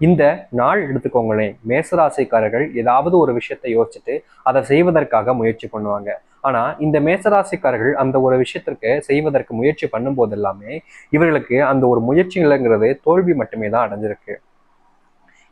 இந்த நாள் எடுத்துக்கோங்களேன் மேசராசிக்காரர்கள் ஏதாவது ஒரு விஷயத்தை யோசிச்சுட்டு அதை செய்வதற்காக முயற்சி பண்ணுவாங்க. ஆனா இந்த மேசராசிக்காரர்கள் அந்த ஒரு விஷயத்திற்கு செய்வதற்கு முயற்சி பண்ணும் போது எல்லாமே இவர்களுக்கு அந்த ஒரு முயற்சிகளுங்கிறது தோல்வி மட்டுமே தான் அடைஞ்சிருக்கு.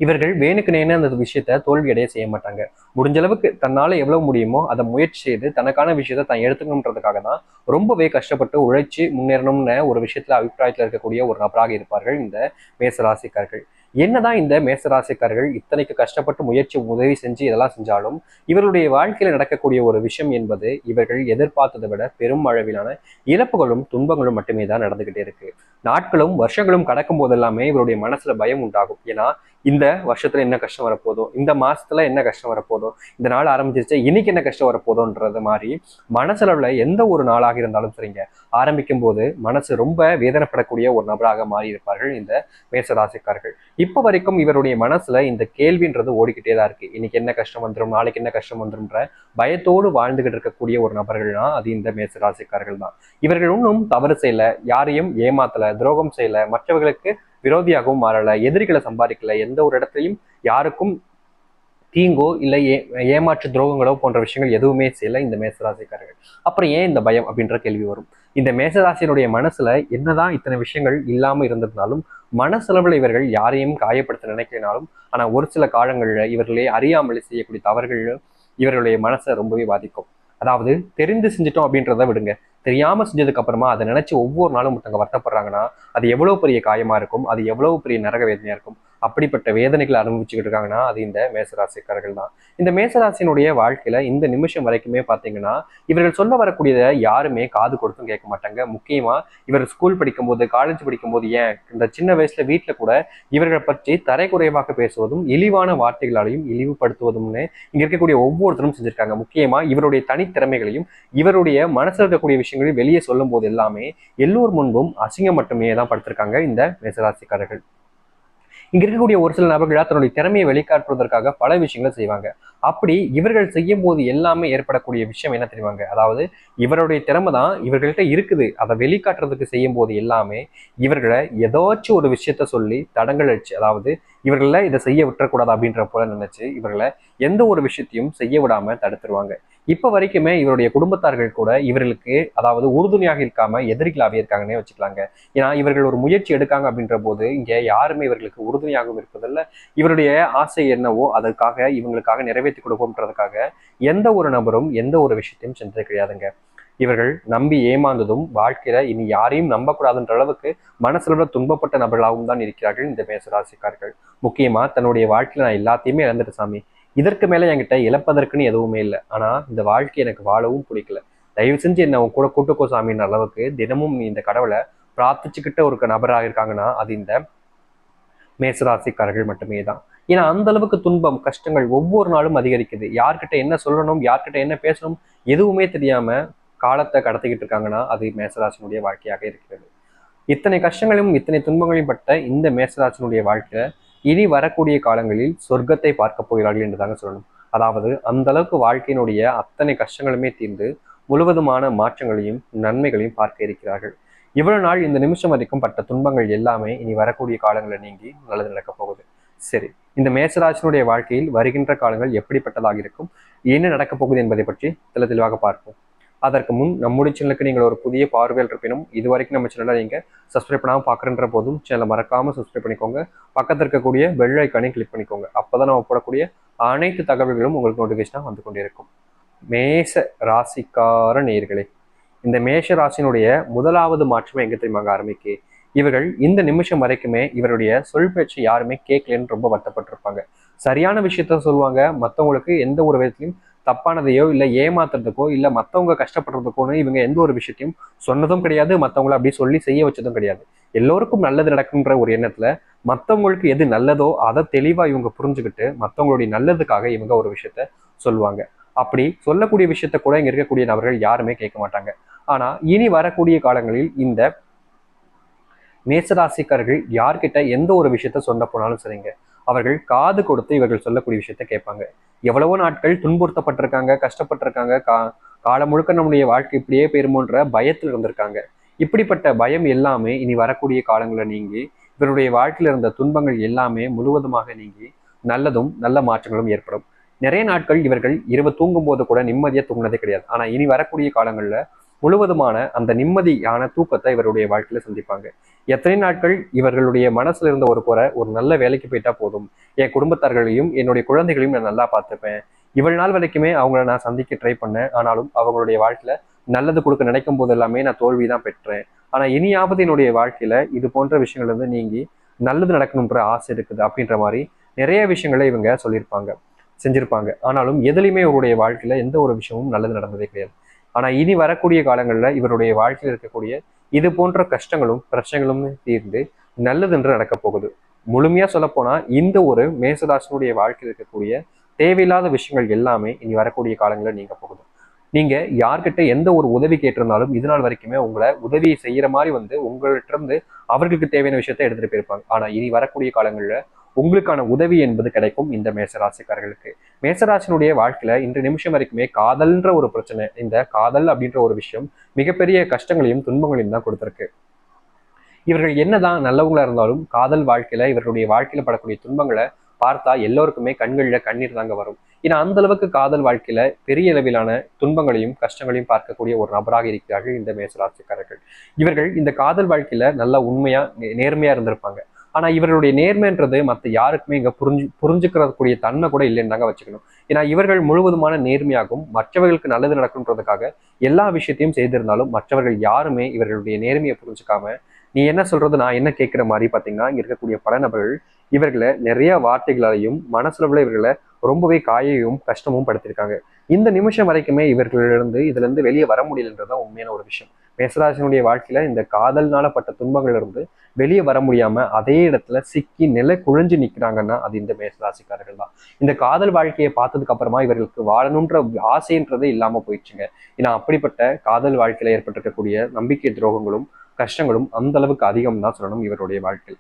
இவர்கள் வேணுக்கு நேனு அந்த விஷயத்த தோல்வி அடைய செய்ய மாட்டாங்க. முடிஞ்ச அளவுக்கு தன்னால எவ்வளவு முடியுமோ அதை முயற்சி செய்து தனக்கான விஷயத்த தான் எடுத்துக்கணுன்றதுக்காக தான் ரொம்பவே கஷ்டப்பட்டு உழைச்சி முன்னேறணும்னு ஒரு விஷயத்துல அபிப்பிராயத்துல இருக்கக்கூடிய ஒரு நபராக இருப்பார்கள் இந்த மேசராசிக்காரர்கள். என்னதான் இந்த மேசராசிக்காரர்கள் இத்தனைக்கு கஷ்டப்பட்டு முயற்சி உதவி செஞ்சு இதெல்லாம் செஞ்சாலும் இவர்களுடைய வாழ்க்கையில் நடக்கக்கூடிய ஒரு விஷயம் என்பது இவர்கள் எதிர்பார்த்ததை விட பெரும் அளவிலான இழப்புகளும் துன்பங்களும் மட்டுமே தான் நடந்துகிட்டே இருக்கு. நாட்களும் வருஷங்களும் கடக்கும் போதெல்லாமே இவருடைய மனசுல பயம் உண்டாகும். ஏன்னா இந்த வருஷத்துல என்ன கஷ்டம் வரப்போதோ இந்த மாசத்துல என்ன கஷ்டம் வரப்போதோ இந்த நாள் ஆரம்பிச்சிருச்சு இன்னைக்கு என்ன கஷ்டம் வரப்போதோன்றது மாதிரி மனசளவுல எந்த ஒரு நாளாக இருந்தாலும் சரிங்க. ஆரம்பிக்கும் போது மனசு ரொம்ப வேதனைப்படக்கூடிய ஒரு நபராக மாறி இருப்பார்கள் இந்த மேசராசிக்காரர்கள். இப்ப வரைக்கும் இவருடைய மனசுல இந்த கேள்வின்றது ஓடிக்கிட்டே தான் இருக்கு. இன்னைக்கு என்ன கஷ்டம் வந்துடும் நாளைக்கு என்ன கஷ்டம் வந்துடும்ன்ற பயத்தோடு வாழ்ந்துகிட்டு இருக்கக்கூடிய ஒரு நபர்கள்னா அது இந்த மேசராசிக்காரர்கள் தான். இவர்கள் இன்னும் தவறு செய்யல யாரையும் ஏமாத்தல துரோகம் செய்யல மற்றவர்களுக்கு விரோதியாகவும் மாறல எதிரிகளை சம்பாதிக்கல எந்த ஒரு இடத்துலையும் யாருக்கும் தீங்கோ இல்லை ஏ ஏமாற்று துரோகங்களோ போன்ற விஷயங்கள் எதுவுமே செய்யல இந்த மேசராசிக்காரர்கள். அப்புறம் ஏன் இந்த பயம் அப்படின்ற கேள்வி வரும். இந்த மேசராசியினுடைய மனசுல என்னதான் இத்தனை விஷயங்கள் இல்லாம இருந்திருந்தாலும் மனசளவில் இவர்கள் யாரையும் காயப்படுத்த நினைக்கலினாலும் ஆனா ஒரு சில காலங்களில் இவர்களே அறியாமலே செய்யக்கூடிய தவறுகள் இவர்களுடைய மனசை ரொம்பவே பாதிக்கும். அதாவது தெரிந்து செஞ்சிட்டோம் அப்படின்றத விடுங்க. தெரியாமல் செஞ்சதுக்கு அப்புறமா அதை நினைச்சு ஒவ்வொரு நாளும் ஒருத்தவங்க வருத்தப்படுறாங்கன்னா அது எவ்வளோ பெரிய காயமாக இருக்கும் அது எவ்வளவு பெரிய நரக வேதனையாக இருக்கும் அப்படிப்பட்ட வேதனைகளை அனுபவிச்சுக்கிட்டு இருக்காங்கன்னா அது இந்த மேசராசிக்காரர்கள் தான். இந்த மேசராசினுடைய வாழ்க்கையில இந்த நிமிஷம் வரைக்குமே பாத்தீங்கன்னா இவர்கள் சொல்ல வரக்கூடியதை யாருமே காது கொடுத்தும் கேட்க மாட்டாங்க. முக்கியமா இவர் ஸ்கூல் படிக்கும்போது காலேஜ் படிக்கும்போது ஏன் இந்த சின்ன வயசுல வீட்டுல கூட இவர்களை பற்றி தரைக்குறைவாக பேசுவதும் இழிவான வார்த்தைகளாலையும் இழிவுபடுத்துவதும்னு இங்க இருக்கக்கூடிய ஒவ்வொருத்தரும் செஞ்சிருக்காங்க. முக்கியமா இவருடைய தனித்திறமைகளையும் இவருடைய மனசில் இருக்கக்கூடிய விஷயங்களையும் வெளியே சொல்லும் போது எல்லாமே எல்லோர் முன்பும் அசிங்கம் மட்டுமே தான் படுத்திருக்காங்க இந்த மேசராசிக்காரர்கள். இங்க இருக்கக்கூடிய ஒரு சில நபர்களா தன்னுடைய திறமையை வெளிக்காட்டுவதற்காக பல விஷயங்களை செய்வாங்க. அப்படி இவர்கள் செய்யும் போது எல்லாமே ஏற்படக்கூடிய விஷயம் என்ன தெரியுவாங்க அதாவது இவருடைய திறமை தான் இவர்கள்ட்ட இருக்குது. அதை வெளிக்காட்டுறதுக்கு செய்யும் போது எல்லாமே இவர்களை ஏதாச்சும் ஒரு விஷயத்த சொல்லி தடங்கள் அடிச்சு அதாவது இவர்களை இதை செய்ய விட்டுறக்கூடாது அப்படின்ற போல நினைச்சு இவர்களை எந்த ஒரு விஷயத்தையும் செய்ய விடாம தடுத்துருவாங்க. இப்ப வரைக்குமே இவருடைய குடும்பத்தார்கள் கூட இவர்களுக்கு அதாவது உறுதுணையாக இருக்காம எதிரிகளாகவே இருக்காங்கன்னே வச்சுக்கலாங்க. ஏன்னா இவர்கள் ஒரு முயற்சி எடுக்காங்க அப்படின்ற போது இங்க யாருமே இவர்களுக்கு உறுதுணையாகவும் இருப்பதில்ல. இவருடைய ஆசை என்னவோ அதற்காக இவங்களுக்காக நிறைவேற்றி கொடுப்போம்ன்றதுக்காக எந்த ஒரு நபரும் எந்த ஒரு விஷயத்தையும் சென்றது கிடையாதுங்க. இவர்கள் நம்பி ஏமாந்ததும் வாழ்க்கையில இனி யாரையும் நம்பக்கூடாதுன்ற அளவுக்கு மனசுல துன்பப்பட்ட நபர்களாகவும் தான் இருக்கிறார்கள் இந்த மேசராசிக்காரர்கள். முக்கியமா தன்னுடைய வாழ்க்கையில நான் எல்லாத்தையுமே இழந்துட்டு சாமி. இதற்கு மேலே என்கிட்ட இழப்பதற்குன்னு எதுவுமே இல்லை. ஆனால் இந்த வாழ்க்கை எனக்கு வாழவும் பிடிக்கல. தயவு செஞ்சு என்ன உன் கூட கூட்டுக்கோ சாமின்ற அளவுக்கு தினமும் இந்த கடவுளை பிரார்த்திச்சுக்கிட்ட ஒரு நபராக இருக்காங்கன்னா அது இந்த மேசராசிக்காரர்கள் மட்டுமே தான். ஏன்னா அந்த அளவுக்கு துன்பம் கஷ்டங்கள் ஒவ்வொரு நாளும் அதிகரிக்குது. யார்கிட்ட என்ன சொல்லணும் யார்கிட்ட என்ன பேசணும் எதுவுமே தெரியாம காலத்தை கடத்திக்கிட்டு இருக்காங்கன்னா அது மேசராசினுடைய வாழ்க்கையாக இருக்கிறது. இத்தனை கஷ்டங்களையும் இத்தனை துன்பங்களையும் பட்ட இந்த மேசராசினுடைய வாழ்க்கையில இனி வரக்கூடிய காலங்களில் சொர்க்கத்தை பார்க்க போகிறார்கள் என்று தாங்க சொல்லணும். அதாவது அந்த அளவுக்கு வாழ்க்கையினுடைய அத்தனை கஷ்டங்களுமே தீர்ந்து முழுவதுமான மாற்றங்களையும் நன்மைகளையும் பார்க்க இருக்கிறார்கள். இவ்வளவு நாள் இந்த நிமிஷம் வரைக்கும் பட்ட துன்பங்கள் எல்லாமே இனி வரக்கூடிய காலங்களில் நீங்கி நல்லது நடக்கப் போகுது. சரி இந்த மேசராஜனுடைய வாழ்க்கையில் வருகின்ற காலங்கள் எப்படிப்பட்டதாக இருக்கும்? என்ன நடக்கப் போகுது என்பதை பற்றி தெளி தெளிவாக பார்ப்போம். அதற்கு முன் நம்முடைய சேனலுக்கு நீங்கள் ஒரு புதிய பார்வையில் இருப்பினும் இது வரைக்கும் நம்ம சேனலை நீங்கள் சப்ஸ்கிரைப் பண்ணாமல் பார்க்குறன்ற போதும் சேனலை மறக்காமல் சப்ஸ்கிரைப் பண்ணிக்கோங்க. பக்கத்தில் இருக்கக்கூடிய பெல் ஐக்கானையும் கிளிக் பண்ணிக்கோங்க. அப்போ தான் நம்ம போடக்கூடிய அனைத்து தகவல்களும் உங்களுக்கு நோட்டிஃபிகேஷனாக வந்து கொண்டிருக்கும். மேஷ மேச ராசிக்கார நேர்களே இந்த மேஷ ராசினுடைய முதலாவது மாற்றமே எங்கே தெரியுமாங்க ஆரம்பிக்கு? இவர்கள் இந்த நிமிஷம் வரைக்குமே இவருடைய சொல் பேச்சு யாருமே கேட்கலன்னு ரொம்ப வருத்தப்பட்டிருப்பாங்க. சரியான விஷயத்த சொல்லுவாங்க. மற்றவங்களுக்கு எந்த ஒரு விதத்திலையும் தப்பானதையோ இல்லை ஏமாத்துறதுக்கோ இல்லை மற்றவங்க கஷ்டப்படுறதுக்கோன்னு இவங்க எந்த ஒரு விஷயத்தையும் சொன்னதும் கிடையாது மற்றவங்கள அப்படி சொல்லி செய்ய வச்சதும் கிடையாது. எல்லோருக்கும் நல்லது நடக்குன்ற ஒரு எண்ணத்துல மற்றவங்களுக்கு எது நல்லதோ அதை தெளிவாக இவங்க புரிஞ்சுக்கிட்டு மற்றவங்களுடைய நல்லதுக்காக இவங்க ஒரு விஷயத்த சொல்லுவாங்க. அப்படி சொல்லக்கூடிய விஷயத்த கூட இங்க இருக்கக்கூடிய நபர்கள் யாருமே கேட்க மாட்டாங்க. ஆனா இனி வரக்கூடிய காலங்களில் இந்த மேசராசிக்காரர்கள் யார்கிட்ட எந்த ஒரு விஷயத்த சொல்ல போனாலும் சரிங்க. அவர்கள் காது கொடுத்து இவர்கள் சொல்லக்கூடிய விஷயத்த கேட்பாங்க. எவ்வளவோ நாட்கள் துன்புறுத்தப்பட்டிருக்காங்க கஷ்டப்பட்டிருக்காங்க. கா காலம் முழுக்க நம்முடைய வாழ்க்கை இப்படியே போயிருமோன்ற பயத்தில் இருந்திருக்காங்க. இப்படிப்பட்ட பயம் எல்லாமே இனி வரக்கூடிய காலங்களில் நீங்கி இவருடைய வாழ்க்கையில் இருந்த துன்பங்கள் எல்லாமே முழுவதுமாக நீங்கி நல்லதும் நல்ல மாற்றங்களும் ஏற்படும். நிறைய நாட்கள் இவர்கள் இரவு தூங்கும் போது கூட நிம்மதியாக தூங்கினதே கிடையாது. ஆனால் இனி வரக்கூடிய காலங்களில் முழுவதுமான அந்த நிம்மதியான தூக்கத்தை இவருடைய வாழ்க்கையில சந்திப்பாங்க. எத்தனை நாட்கள் இவர்களுடைய மனசுல இருந்த ஒரு குறை ஒரு நல்ல வேலைக்கு போயிட்டா போதும். என் குடும்பத்தார்களையும் என்னுடைய குழந்தைகளையும் நான் நல்லா பார்த்துப்பேன். இவ்வளவு நாள் வரைக்குமே அவங்கள நான் சந்திக்க ட்ரை பண்ணேன். ஆனாலும் அவங்களுடைய வாழ்க்கையில நல்லது கொடுக்க நினைக்கும் போது எல்லாமே நான் தோல்வி தான் பெற்றேன். ஆனா இனியாவது என்னுடைய வாழ்க்கையில இது போன்ற விஷயங்கள் இருந்து நீங்கி நல்லது நடக்கணுன்ற ஆசை இருக்குது அப்படின்ற மாதிரி நிறைய விஷயங்களை இவங்க சொல்லியிருப்பாங்க செஞ்சிருப்பாங்க. ஆனாலும் எதுலையுமே இவருடைய வாழ்க்கையில எந்த ஒரு விஷயமும் நல்லது நடந்ததே கிடையாது. ஆனா இனி வரக்கூடிய காலங்களில் இவருடைய வாழ்க்கையில் இருக்கக்கூடிய இது போன்ற கஷ்டங்களும் பிரச்சனைகளும் தீர்ந்து நல்லதென்று நடக்கப் போகுது. முழுமையா சொல்ல போனா இந்த ஒரு மேசதாசனுடைய வாழ்க்கையில் இருக்கக்கூடிய தேவையில்லாத விஷயங்கள் எல்லாமே இனி வரக்கூடிய காலங்களில் நீங்க போகுது. நீங்க யார்கிட்ட எந்த ஒரு உதவி கேட்டிருந்தாலும் இது நாள் வரைக்குமே உங்களை உதவி செய்யற மாதிரி வந்து உங்கள்கிட்ட இருந்து அவர்களுக்கு தேவையான விஷயத்தை எடுத்துட்டு போயிருப்பாங்க. ஆனா இனி வரக்கூடிய காலங்களில் உங்களுக்கான உதவி என்பது கிடைக்கும் இந்த மேசராசிக்காரர்களுக்கு. மேசராசினுடைய வாழ்க்கையில இன்று நிமிஷம் வரைக்குமே காதல்ன்ற ஒரு பிரச்சனை இந்த காதல் அப்படின்ற ஒரு விஷயம் மிகப்பெரிய கஷ்டங்களையும் துன்பங்களையும் தான் கொடுத்துருக்கு. இவர்கள் என்னதான் நல்லவங்களா இருந்தாலும் காதல் வாழ்க்கையில இவர்களுடைய வாழ்க்கையில படக்கூடிய துன்பங்களை பார்த்தா எல்லோருக்குமே கண்களில் கண்ணீர் தாங்க வரும். ஏன்னா அந்த அளவுக்கு காதல் வாழ்க்கையில பெரிய அளவிலான துன்பங்களையும் கஷ்டங்களையும் பார்க்கக்கூடிய ஒரு நபராக இருக்கிறார்கள் இந்த மேசராசிக்காரர்கள். இவர்கள் இந்த காதல் வாழ்க்கையில நல்லா உண்மையா நே- நேர்மையா இருந்திருப்பாங்க. ஆனா இவர்களுடைய நேர்மைன்றது மற்ற யாருக்குமே இங்க புரிஞ்சு புரிஞ்சுக்கிறக்கூடிய தன்மை கூட இல்லைன்னு தாங்க வச்சுக்கணும். ஏன்னா இவர்கள் முழுவதுமான நேர்மையாகவும் மற்றவர்களுக்கு நல்லது நடக்குன்றதுக்காக எல்லா விஷயத்தையும் செய்திருந்தாலும் மற்றவர்கள் யாருமே இவர்களுடைய நேர்மையை புரிஞ்சுக்காம நீ என்ன சொல்றது நான் என்ன கேட்கிற மாதிரி பாத்தீங்கன்னா இங்க இருக்கக்கூடிய பல நபர்கள் இவர்களை நிறைய வார்த்தைகளாலையும் மனசுல இவர்களை ரொம்பவே காயையும் கஷ்டமும் படுத்திருக்காங்க. இந்த நிமிஷம் வரைக்குமே இவர்களிலிருந்து இதுல இருந்து வெளியே வர முடியலன்றதுதான் உண்மையான ஒரு விஷயம். மேசராசனுடைய வாழ்க்கையில இந்த காதல்னால பட்ட துன்பங்கள் இருந்து வெளியே வர முடியாம அதே இடத்துல சிக்கி நிலை குழிஞ்சு நிக்கிறாங்கன்னா அது இந்த மேசராசிக்காரர்கள் தான். இந்த காதல் வாழ்க்கையை பார்த்ததுக்கு அப்புறமா இவர்களுக்கு வாழணுன்ற ஆசைன்றதே இல்லாம போயிடுச்சுங்க. ஏன்னா அப்படிப்பட்ட காதல் வாழ்க்கையில ஏற்பட்டிருக்கக்கூடிய நம்பிக்கை துரோகங்களும் கஷ்டங்களும் அந்த அளவுக்கு அதிகம் தான் சொல்லணும் இவருடைய வாழ்க்கை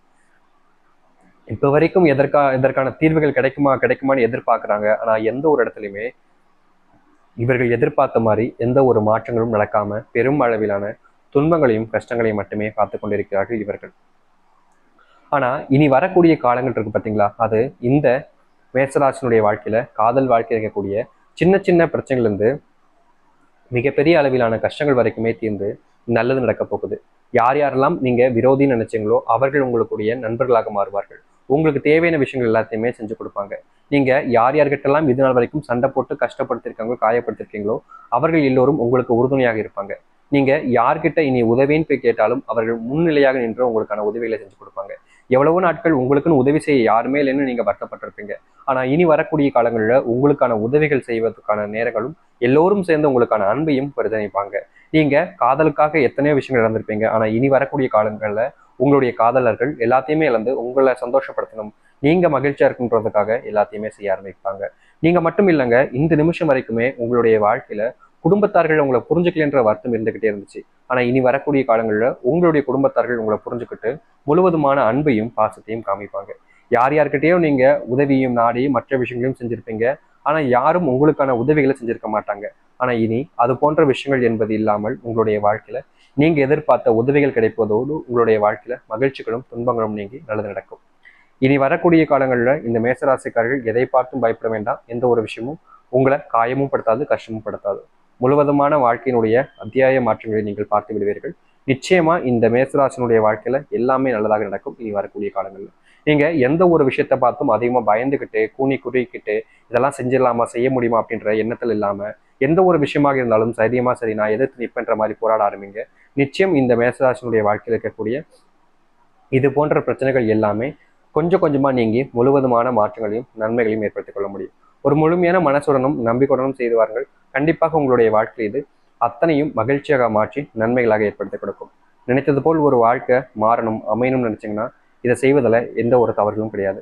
இப்ப வரைக்கும் எதற்கா இதற்கான தீர்வுகள் கிடைக்குமா கிடைக்குமான்னு எதிர்பார்க்குறாங்க. ஆனா எந்த ஒரு இடத்துலையுமே இவர்கள் எதிர்பார்த்த மாதிரி எந்த ஒரு மாற்றங்களும் நடக்காம பெரும் அளவிலான துன்பங்களையும் கஷ்டங்களையும் மட்டுமே காத்து கொண்டிருக்கிறார்கள் இவர்கள். ஆனா இனி வரக்கூடிய காலங்கள் இருக்கு பாத்தீங்களா? அது இந்த மேசராசினுடைய வாழ்க்கையில காதல் வாழ்க்கையில் இருக்கக்கூடிய சின்ன சின்ன பிரச்சனைகள் இருந்து மிகப்பெரிய அளவிலான கஷ்டங்கள் வரைக்குமே தீர்ந்து நல்லது நடக்க போகுது. யார் யாரெல்லாம் நீங்க விரோதின்னு நினைச்சீங்களோ அவர்கள் உங்களுக்குடைய நண்பர்களாக மாறுவார்கள். உங்களுக்கு தேவையான விஷயங்கள் எல்லாத்தையுமே செஞ்சு கொடுப்பாங்க. நீங்க யார் யார்கிட்டலாம் இது நாள் வரைக்கும் சண்டை போட்டு கஷ்டப்படுத்திருக்காங்களோ காயப்படுத்திருக்கீங்களோ அவர்கள் எல்லோரும் உங்களுக்கு உறுதுணையாக இருப்பாங்க. நீங்க யார்கிட்ட இனி உதவின்னு போய் கேட்டாலும் அவர்கள் முன்னிலையாக நின்று உங்களுக்கான உதவிகளை செஞ்சு கொடுப்பாங்க. எவ்வளவோ நாட்கள் உங்களுக்குன்னு உதவி செய்ய யாருமே இல்லைன்னு நீங்க வருத்தப்பட்டிருப்பீங்க. ஆனா இனி வரக்கூடிய காலங்களில் உங்களுக்கான உதவிகள் செய்வதற்கான நேரங்களும் எல்லோரும் சேர்ந்து உங்களுக்கான அன்பையும் பரிதணிப்பாங்க நீங்க காதலுக்காக எத்தனையோ விஷயங்கள் இழந்திருப்பீங்க. ஆனா இனி வரக்கூடிய காலங்களில் உங்களுடைய காதலர்கள் எல்லாத்தையுமே இழந்து உங்களை சந்தோஷப்படுத்தணும் நீங்க மகிழ்ச்சியா இருக்குன்றதுக்காக எல்லாத்தையுமே செய்ய ஆரம்பிப்பாங்க. நீங்க மட்டும் இல்லைங்க இந்த நிமிஷம் வரைக்குமே உங்களுடைய வாழ்க்கையில குடும்பத்தார்கள் உங்களை புரிஞ்சுக்கலன்ற வருத்தம் இருந்துகிட்டே இருந்துச்சு. ஆனா இனி வரக்கூடிய காலங்களில் உங்களுடைய குடும்பத்தார்கள் உங்களை புரிஞ்சுக்கிட்டு முழுவதுமான அன்பையும் பாசத்தையும் காமிப்பாங்க. யார் யார்கிட்டயோ நீங்க உதவியும் நாடி மற்ற விஷயங்களையும் செஞ்சிருப்பீங்க. ஆனா யாரும் உங்களுக்கான உதவிகளை செஞ்சிருக்க மாட்டாங்க. ஆனா இனி அது போன்ற விஷயங்கள் என்பது இல்லாமல் உங்களுடைய வாழ்க்கையில நீங்க எதிர்பார்த்த உதவிகள் கிடைப்பதோடு உங்களுடைய வாழ்க்கையில மகிழ்ச்சிகளும் துன்பங்களும் நீங்கி நல்லது நடக்கும். இனி வரக்கூடிய காலங்களில் இந்த மேசராசிக்காரர்கள் எதை பார்த்தும் பயப்பட வேண்டாம். எந்த ஒரு விஷயமும் உங்களை காயமும் படுத்தாது கஷ்டமும் படுத்தாது. முழுவதுமான வாழ்க்கையினுடைய அத்தியாய மாற்றங்களை நீங்கள் பார்த்து விடுவீர்கள். நிச்சயமா இந்த மேசராசனுடைய வாழ்க்கையில எல்லாமே நல்லதாக நடக்கும். இனி வரக்கூடிய காலங்களில். நீங்க எந்த ஒரு விஷயத்தை பார்த்தும் அதிகமா பயந்துகிட்டு கூனி குறுக்கிட்டு இதெல்லாம் செஞ்சிடலாமா செய்ய முடியுமா அப்படின்ற எண்ணத்தில் இல்லாம எந்த ஒரு விஷயமாக இருந்தாலும் சரியமா சரி நான் எதிர்த்து நிற்பன்ற மாதிரி போராட ஆரம்பிங்க. நிச்சயம் இந்த மேசராசனுடைய வாழ்க்கையில் இருக்கக்கூடிய இது போன்ற பிரச்சனைகள் எல்லாமே கொஞ்சம் கொஞ்சமா நீங்கி முழுவதுமான மாற்றங்களையும் நன்மைகளையும் ஏற்படுத்திக் கொள்ள முடியும். ஒரு முழுமையான மனசுடனும் நம்பிக்கையுடனும் செய்து வாருங்கள். கண்டிப்பாக உங்களுடைய வாழ்க்கை இது அத்தனையும் மகிழ்ச்சியாக மாற்றி நன்மைகளாக ஏற்படுத்தி கொடுக்கும். நினைத்தது போல் ஒரு வாழ்க்கை மாறணும் அமையணும்னு நினச்சிங்கன்னா இதை செய்வதில் எந்த ஒரு தவறுகளும் கிடையாது.